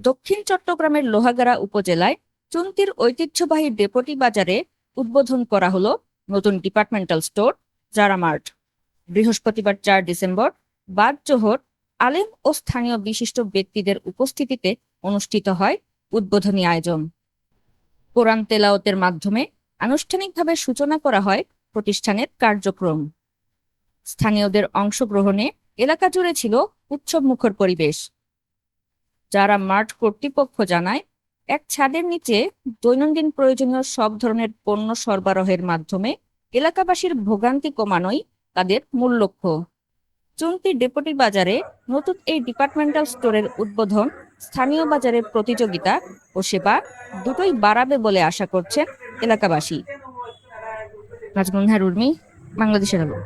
দক্ষিণ চট্টগ্রামের লোহাগাড়া উপজেলায় চুন্তির ঐতিহ্যবাহী ডেপোটি বাজারে উদ্বোধন করা হলো নতুন ডিপার্টমেন্টাল স্টোর জারা মার্ট বৃহস্পতিবার চার ডিসেম্বর বাদ জোহর আলেম ও স্থানীয় বিশিষ্ট ব্যক্তিদের উপস্থিতিতে অনুষ্ঠিত হয় উদ্বোধনী আয়োজন। কোরআন তেলাওতের মাধ্যমে আনুষ্ঠানিকভাবে সূচনা করা হয় প্রতিষ্ঠানের কার্যক্রম। স্থানীয়দের অংশগ্রহণে এলাকা জুড়ে ছিল উৎসবমুখর পরিবেশ। যারা মার্ট কর্তৃপক্ষ জানায়, এক ছাদের নিচে দৈনন্দিন প্রয়োজনীয় সব ধরনের পণ্য সরবরাহের মাধ্যমে এলাকাবাসীর ভোগান্তি কমানোই তাদের মূল লক্ষ্য। চুন্তি ডেপুটি বাজারে নতুন এই ডিপার্টমেন্টাল স্টোরের উদ্বোধন স্থানীয় বাজারের প্রতিযোগিতা ও সেবা দুটোই বাড়াবে বলে আশা করছেন এলাকাবাসী। নাজমুন হ্যাঁ উর্মি, বাংলাদেশের আলো।